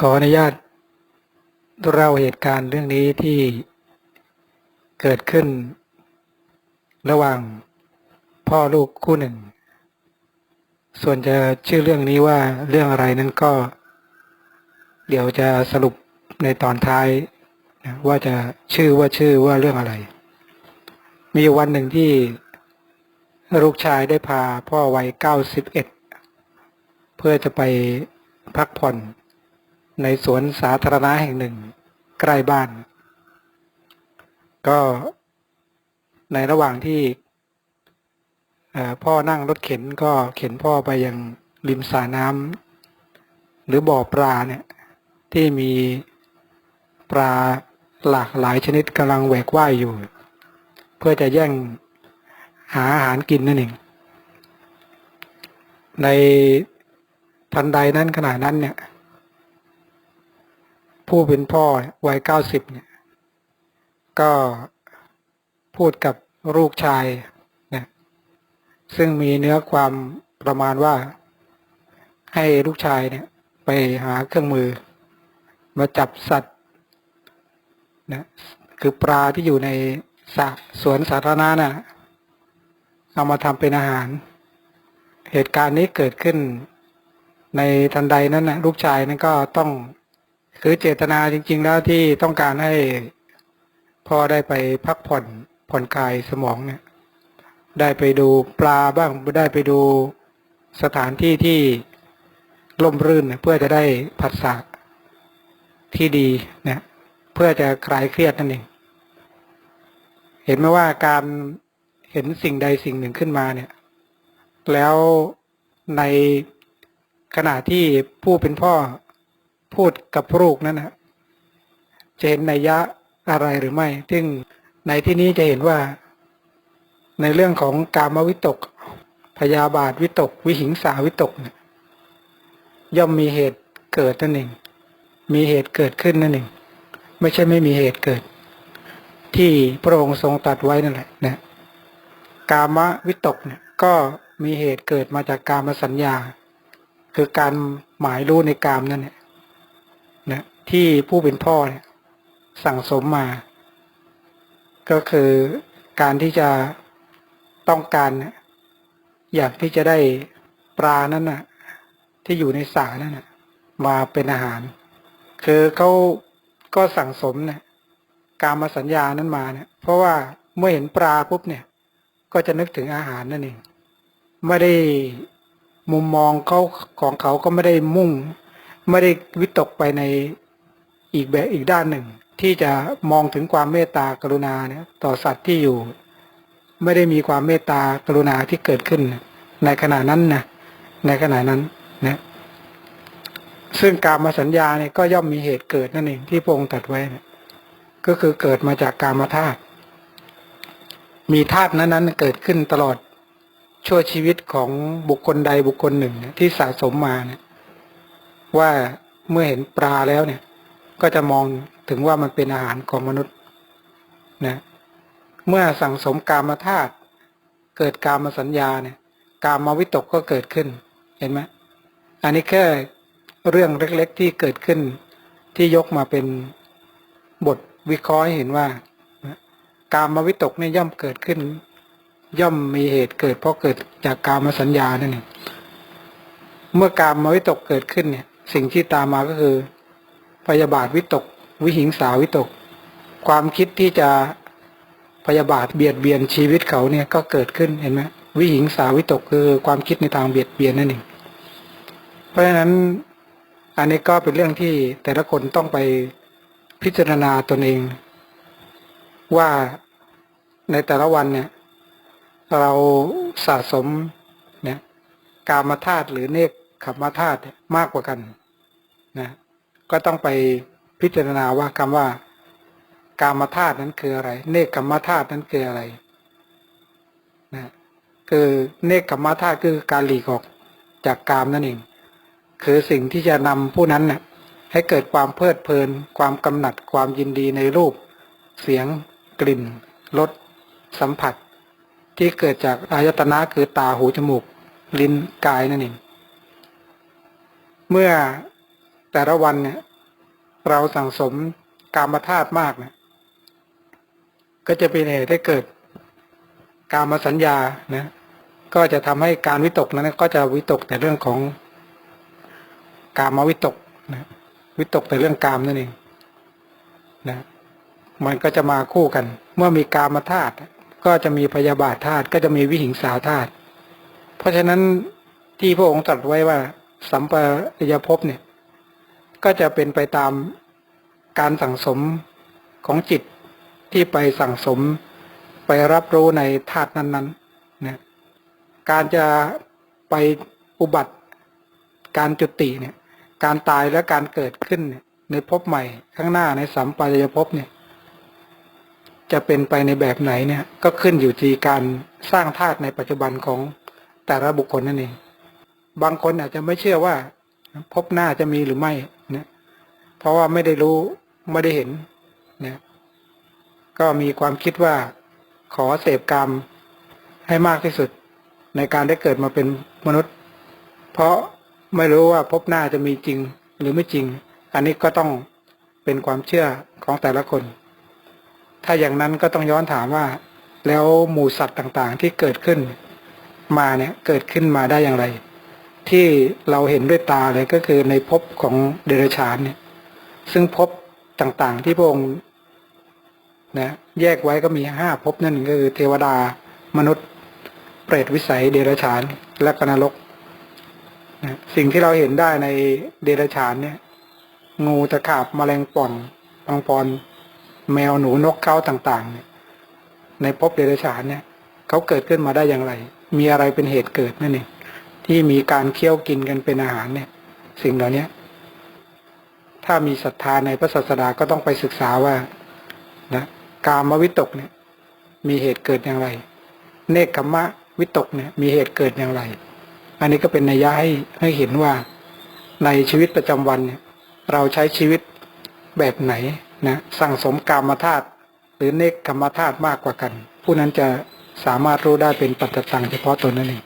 ขออนุญาตเล่าเหตุการณ์เรื่องนี้ที่เกิดขึ้น ระหว่างพ่อลูกคู่หนึ่ง ส่วนจะชื่อเรื่องนี้ว่าเรื่องอะไรนั้นก็ เดี๋ยวจะสรุปในตอนท้ายว่าจะชื่อว่าชื่อว่าเรื่องอะไร มีวันหนึ่งที่ลูกชายได้พาพ่อวัยเก้าสิบเอ็ดเพื่อจะไปพักผ่อน ในสวนสาธารณะแห่งหนึ่ง ใกล้บ้าน ก็ในระหว่างที่พ่อนั่งรถเข็นก็เข็นพ่อไปยังริมสระน้ำหรือบ่อปลาเนี่ยที่มีปลาหลากหลายชนิดกำลังแหวกว่ายอยู่ เพื่อจะแย่งหาอาหารกินนั่นเองในทันใดนั้นขณะนั้นเนี่ย ผู้เป็นพ่อวัยเก้าสิบเนี่ย ก็พูดกับลูกชายนะซึ่งมีเนื้อความประมาณว่าให้ลูกชายเนี่ย ไปหาเครื่องมือ มาจับสัตว์นะคือปลาที่อยู่ในสระสวนสาธารณะน่ะเอามาทำเป็นอาหาร เหตุการณ์นี้เกิดขึ้นในทันใดนั้นนะลูกชายนั้นก็ต้อง คือเจตนาจริง ๆ แล้วที่ต้องการให้พ่อได้ไปพักผ่อนผ่อนคลายสมองเนี่ย ได้ไปดูปลาบ้างได้ไปดูสถานที่ที่ร่มรื่นเพื่อจะได้ผัสสะที่ดีเนี่ยเพื่อจะคลายเครียดนั่นเองเห็นไหมว่าการเห็นสิ่งใดสิ่งหนึ่งขึ้นมาเนี่ย แล้วในขณะที่ผู้เป็นพ่อ พูดกับลูกนั้นนะจะเห็นนัยยะอะไรหรือไม่ ซึ่งในที่นี้จะเห็นว่า ในเรื่องของกามวิตก พยาบาทวิตก วิหิงสาวิตกเนี่ยย่อมมีเหตุเกิดนั่นเอง มีเหตุเกิดขึ้นนั่นเอง ไม่ใช่ไม่มีเหตุเกิด ที่พระองค์ทรงตรัสไว้นั่นแหละนะกามวิตกเนี่ย ก็มีเหตุเกิดมาจากกามสัญญา คือการหมายรู้ในกามนั่นเนี่ยนะ ที่ผู้เป็นพ่อเนี่ยสั่งสมมา ก็คือการที่จะต้องการเนี่ยอยากที่จะได้ปลานั้นน่ะ ที่อยู่ในสานั่นน่ะ มาเป็นอาหาร คือเขาก็สั่งสมเนี่ยการมาสัญญานั้นมาเนี่ย เพราะว่าเมื่อเห็นปลาปุ๊บเนี่ย ก็จะนึกถึงอาหารนั่นเองไม่ได้มุมมองเขาของเขาก็ไม่ได้มุ่ง ไม่ได้วิตกไปใน อีกแบบอีกด้านหนึ่ง ที่จะมองถึงความเมตตากรุณาเนี่ยต่อสัตว์ที่อยู่ ไม่ได้มีความเมตตากรุณาที่เกิดขึ้น ในขณะนั้นนะในขณะนั้นนะซึ่งการมาสัญญาเนี่ยก็ย่อมมีเหตุเกิดนั่นเองที่พระองค์ตัดไว้นะก็คือเกิดมาจากการมาธาตุมีธาตุนั้นๆเกิดขึ้นตลอดชั่วชีวิตของบุคคลใดบุคคลหนึ่งที่สะสมมาเนี่ยว่าเมื่อเห็นปลาแล้วเนี่ย ก็จะมองถึงว่ามันเป็นอาหารของมนุษย์นะเมื่อสั่งสมกามธาตุเกิดกามาสัญญาเนี่ยกามาวิตกก็เกิดขึ้นเห็นไหมอันนี้แค่เรื่องเล็กๆที่เกิดขึ้น ที่ยกมาเป็นบทวิเคราะห์เห็นว่า กามาวิตกเนี่ยย่อมเกิดขึ้น ย่อมมีเหตุเกิดเพราะเกิดจากกามาสัญญานั่นเองเมื่อกามาวิตกเกิดขึ้นเนี่ย สิ่งที่ตามมาก็คือ พยาบาทวิตก วิหิงสาวิตก ความคิดที่จะพยาบาทเบียดเบียนชีวิตเขาเนี่ยก็เกิดขึ้นเห็นไหมวิหิงสาวิตกคือความคิดในทางเบียดเบียนนั่นเองเพราะฉะนั้นอันนี้ก็เป็นเรื่องที่แต่ละคนต้องไปพิจารณาตนเอง ว่าในแต่ละวันเนี่ย เราสะสมเนี่ยกามธาตุหรือเนกขมาธาตุมากกว่ากันนะ ก็ต้องไปพิจารณาว่าคำว่า กามธาตุนั้นคืออะไร เนกขมธาตุนั้นคืออะไรนะคือเนกขมธาตุคือการหลีกออกจากกามนั่นเอง คือสิ่งที่จะนำผู้นั้นน่ะให้เกิดความเพลิดเพลิน ความกำหนัดความยินดีในรูป เสียง กลิ่นรสสัมผัส ที่เกิดจากอายตนะคือตาหูจมูก ลิ้นกายนั่นเอง เมื่อ แต่ละวันเนี่ย เราสั่งสมกามธาตุมากนะก็จะเป็นเหตุให้เกิดกามสัญญานะ ก็จะทำให้การวิตกนั้นก็จะวิตกแต่เรื่องของกามวิตกนะวิตกแต่เรื่องกามนั่นเองนะมันก็จะมาคู่กัน เมื่อมีกามธาตุก็จะมีพยาบาทธาตุก็จะมีวิหิงสาธาตุเพราะฉะนั้นที่พระองค์ตรัสไว้ว่า สัมปรายภพเนี่ย ก็จะเป็นไปตามการสั่งสมของจิตที่ไปสั่งสมไปรับรู้ในธาตุนั้นๆนะการจะไปอุบัติการจุติเนี่ยการตายและการเกิดขึ้นนในภพใหม่ข้างหน้าในสัมปายภพเนี่ยจะเป็นไปในแบบไหนเนี่ยก็ขึ้นอยู่ที่การสร้างธาตุในปัจจุบันของแต่ละบุคคลนั่นเอง บางคนอาจจะไม่เชื่อว่าภพหน้าจะมีหรือไม่ เพราะว่าไม่ได้รู้ไม่ได้เห็นเนี่ยก็มีความคิดว่าขอเสพกรรมให้มากที่สุดในการได้เกิดมาเป็นมนุษย์ เพราะไม่รู้ว่าภพหน้าจะมีจริงหรือไม่จริง อันนี้ก็ต้องเป็นความเชื่อของแต่ละคน ถ้าอย่างนั้นก็ต้องย้อนถามว่า แล้วหมู่สัตว์ต่างๆที่เกิดขึ้นมาเนี่ยเกิดขึ้นมาได้อย่างไร ที่เราเห็นด้วยตาเลยก็คือในภพของเดรัจฉานเนี่ย ซึ่งภพต่างๆที่พระองค์นะแยกไว้ก็มีห้าภพนั่นก็คือเทวดามนุษย์ เปรตวิสัย เดรัจฉาน และกนรกนะสิ่งที่เราเห็นได้ในเดรัจฉานเนี่ย งูตะขาบแมลงป่องพังพรแมวหนูนกเขาต่างๆเนี่ยในภพเดรัจฉานเนี่ยเขาเกิดขึ้นมาได้อย่างไร มีอะไรเป็นเหตุเกิดนั่นเองที่มีการเคี่ยวกินกันเป็นอาหารเนี่ย สิ่งเหล่านี้ ถ้ามีศรัทธาในพระศาสดาก็ต้องไปศึกษาว่านะกามวิตกเนี่ย มีเหตุเกิดอย่างไร เนคขมะวิตกเนี่ย มีเหตุเกิดอย่างไร อันนี้ก็เป็นนัยยะให้ให้เห็นว่าในชีวิตประจำวันเนี่ย เราใช้ชีวิตแบบไหนนะสั่งสมกามธาตุหรือเนคขมธาตุมากกว่ากัน ผู้นั้นจะสามารถรู้ได้เป็นปัจจตังเฉพาะตนนั่นเอง